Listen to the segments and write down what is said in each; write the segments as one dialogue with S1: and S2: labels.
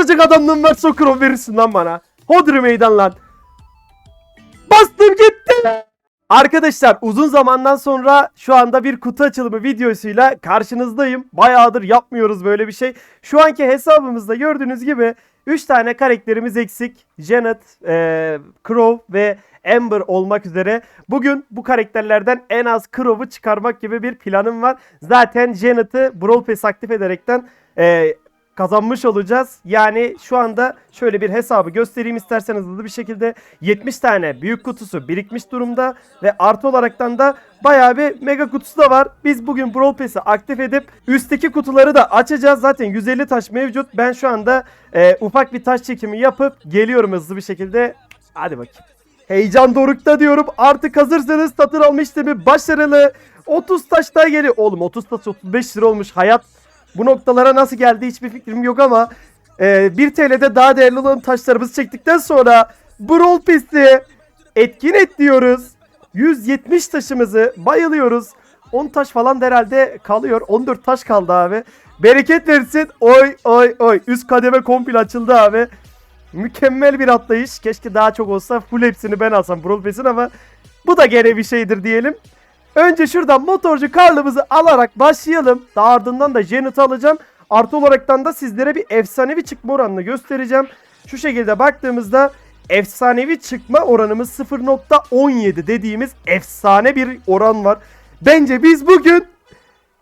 S1: Azıcık adamlığın varsa o verirsin lan bana. Hodri meydan lan. Bastım gitti. Arkadaşlar uzun zamandan sonra şu anda bir kutu açılımı videosuyla karşınızdayım. Bayağıdır yapmıyoruz böyle bir şey. Şu anki hesabımızda gördüğünüz gibi 3 tane karakterimiz eksik. Janet, e, Crow ve Amber olmak üzere. Bugün bu karakterlerden en az Crow'u çıkarmak gibi bir planım var. Zaten Janet'ı Brawl Pass aktif ederekten e, kazanmış olacağız. Yani şu anda şöyle bir hesabı göstereyim isterseniz hızlı bir şekilde. 70 tane büyük kutusu birikmiş durumda ve artı olaraktan da bayağı bir mega kutusu da var. Biz bugün Brawl Pass'i aktif edip üstteki kutuları da açacağız. Zaten 150 taş mevcut. Ben şu anda e, ufak bir taş çekimi yapıp geliyorum hızlı bir şekilde. Hadi bakayım. Heyecan dorukta diyorum. Artık hazırsanız satın alma işlemi başarılı. 30 taş daha geliyor. Oğlum 30 taş 35 lira olmuş. Hayat bu noktalara nasıl geldi hiçbir fikrim yok ama e, 1 TL'de daha değerli olan taşlarımızı çektikten sonra Brawl Pass'i etkin et diyoruz. 170 taşımızı bayılıyoruz. 10 taş falan da herhalde kalıyor. 14 taş kaldı abi. Bereket versin. Oy oy oy. Üst kademe komple açıldı abi. Mükemmel bir atlayış. Keşke daha çok olsa full hepsini ben alsam Brawl Pass'in ama bu da gene bir şeydir diyelim. Önce şuradan motorcu karlımızı alarak başlayalım. Daha ardından da Janet'ı alacağım. Artı olaraktan da sizlere bir efsanevi çıkma oranını göstereceğim. Şu şekilde baktığımızda efsanevi çıkma oranımız 0.17 dediğimiz efsane bir oran var. Bence biz bugün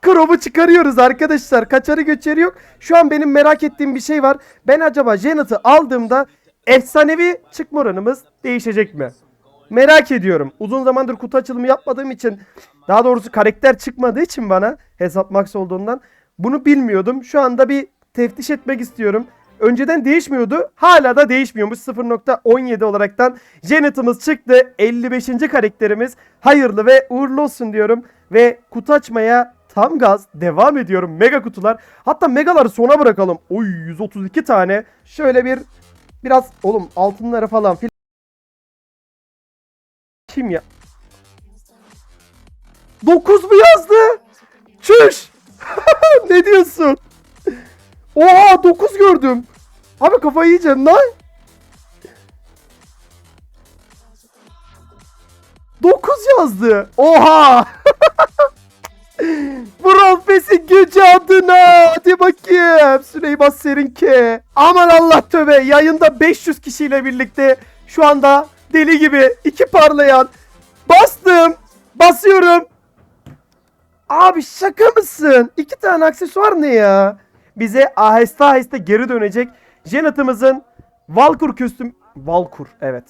S1: Crow'u çıkarıyoruz arkadaşlar. Kaçarı göçeri yok. Şu an benim merak ettiğim bir şey var. Ben acaba Janet'ı aldığımda efsanevi çıkma oranımız değişecek mi? Merak ediyorum. Uzun zamandır kutu açılımı yapmadığım için daha doğrusu karakter çıkmadığı için bana hesap max olduğundan bunu bilmiyordum. Şu anda bir teftiş etmek istiyorum. Önceden değişmiyordu. Hala da değişmiyormuş. 0.17 olaraktan Janet'ımız çıktı. 55. karakterimiz. Hayırlı ve uğurlu olsun diyorum. Ve kutu açmaya tam gaz devam ediyorum. Mega kutular. Hatta megaları sona bırakalım. Oy 132 tane. Şöyle bir biraz oğlum altınları falan filan. Kim ya? 9 mu yazdı? Çüş! ne diyorsun? Oha 9 gördüm. Abi kafayı yiyeceğim lan. 9 yazdı. Oha! Pass'in gücü adına. Hadi bakayım. Süleyman Serinke. Aman Allah tövbe. Yayında 500 kişiyle birlikte şu anda deli gibi iki parlayan. Bastım. Basıyorum. Abi şaka mısın? İki tane aksesuar ne ya? Bize aheste aheste geri dönecek. Janet'ımızın Valkur kostüm... Valkur evet.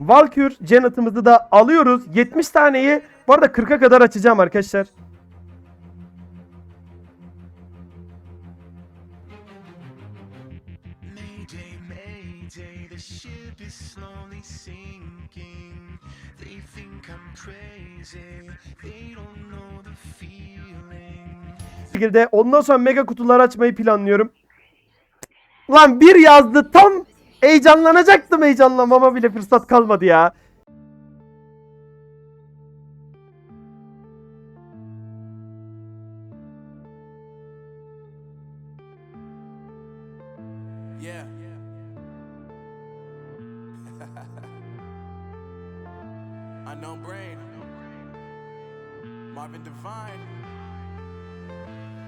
S1: Valkür Janet'ımızı da alıyoruz. 70 taneyi bu arada 40'a kadar açacağım arkadaşlar. Şekilde ondan sonra mega kutular açmayı planlıyorum. Lan bir yazdı tam heyecanlanacaktım heyecanlanmama bile fırsat kalmadı ya.
S2: Unknown brain. Marvin Devine.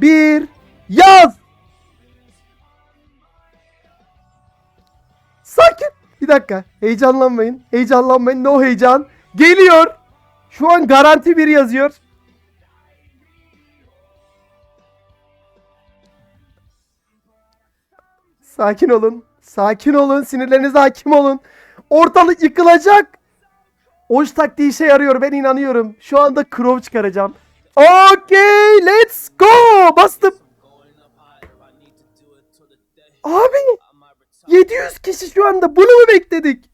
S1: Bir yaz. Sakin. Bir dakika. Heyecanlanmayın. Heyecanlanmayın. No heyecan. Geliyor. Şu an garanti bir yazıyor. Sakin olun. Sakin olun. Sinirlerinize hakim olun. Ortalık yıkılacak. Oş taktiği işe yarıyor. Ben inanıyorum. Şu anda Crow çıkaracağım. Okay. Let's go. Bastım. Abi. 700 kişi şu anda. Bunu mu bekledik?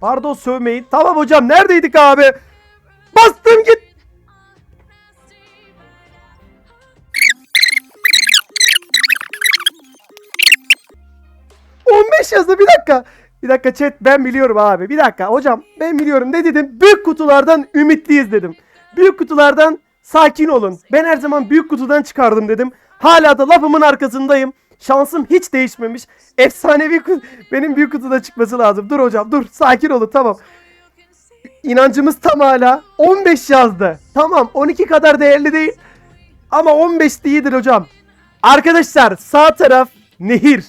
S1: Pardon sövmeyin. Tamam hocam neredeydik abi? Bastım git. ...15 yazdı bir dakika. Bir dakika chat ben biliyorum abi. Bir dakika hocam ben biliyorum ne dedim? Büyük kutulardan ümitliyiz dedim. Büyük kutulardan sakin olun. Ben her zaman büyük kutudan çıkardım dedim. Hala da lafımın arkasındayım. Şansım hiç değişmemiş. Efsanevi benim büyük kutuda çıkması lazım. Dur hocam dur sakin olun tamam. İnancımız tam hala. 15 yazdı. Tamam 12 kadar değerli değil. Ama 15 de iyidir hocam. Arkadaşlar sağ taraf nehir.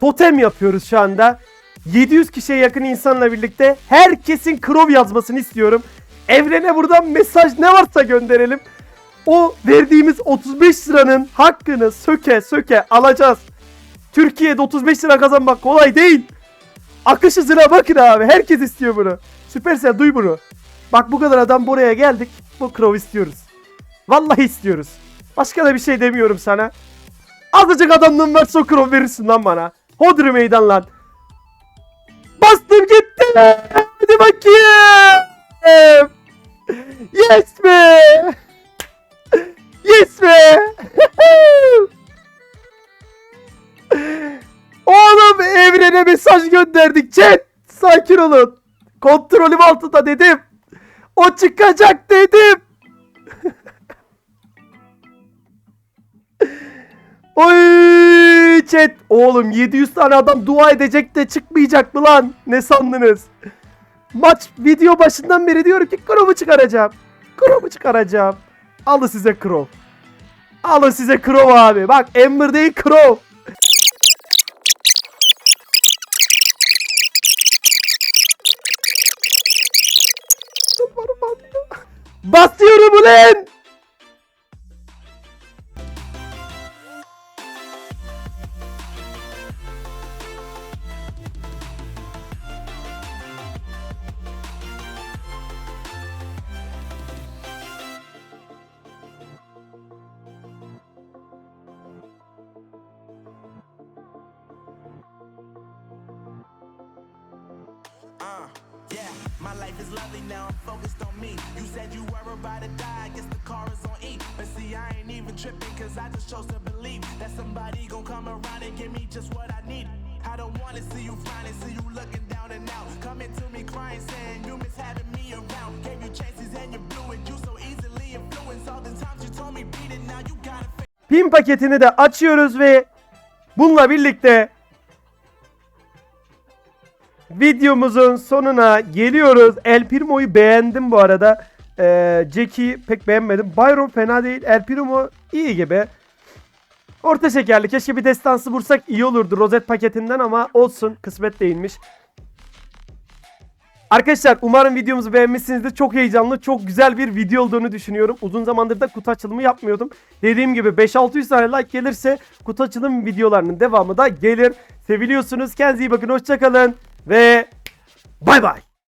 S1: Totem yapıyoruz şu anda. 700 kişiye yakın insanla birlikte herkesin Krov yazmasını istiyorum. Evrene buradan mesaj ne varsa gönderelim. O verdiğimiz 35 liranın hakkını söke söke alacağız. Türkiye'de 35 lira kazanmak kolay değil. Akış hızına bakın abi. Herkes istiyor bunu. Süpersel duy bunu. Bak bu kadar adam buraya geldik. Bu Crow istiyoruz. Vallahi istiyoruz. Başka da bir şey demiyorum sana. Azıcık adamlığın varsa o Crow verirsin lan bana. Hodri meydan lan. Bastım gitti. Hadi bakayım. Yes be. Mesaj gönderdik chat. Sakin olun. Kontrolüm altında dedim. O çıkacak dedim. Oy chat. Oğlum 700 tane adam dua edecek de çıkmayacak mı lan? Ne sandınız? Maç video başından beri diyorum ki Crow'u çıkaracağım. Crow'u çıkaracağım. Alın size Crow. Alın size Crow abi. Bak Ember değil Crow. Basıyorum ulan.
S2: Uh, yeah, my life is lovely now, I'm focused on me. You said you were about to die, I guess the car is on E. But see, I ain't even tripping, cause I just chose to believe that somebody gon' come around and give me just what I need. I don't wanna see you frowning, see you looking down and out. Coming to me crying, saying you miss having me around. Gave you chances and you blew it, you so easily influenced. All the times you told me beat it, now you gotta
S1: Pin paketini de açıyoruz ve bununla birlikte videomuzun sonuna geliyoruz. El Primo'yu beğendim bu arada. Ee, Jack'i pek beğenmedim. Byron fena değil. El Primo iyi gibi. Orta şekerli. Keşke bir destansı vursak iyi olurdu rozet paketinden ama olsun. Kısmet değilmiş. Arkadaşlar umarım videomuzu beğenmişsinizdir. Çok heyecanlı, çok güzel bir video olduğunu düşünüyorum. Uzun zamandır da kutu açılımı yapmıyordum. Dediğim gibi 5-600 tane like gelirse kutu açılım videolarının devamı da gelir. Seviliyorsunuz. Kendinize iyi bakın. Hoşçakalın. で、バイバイ。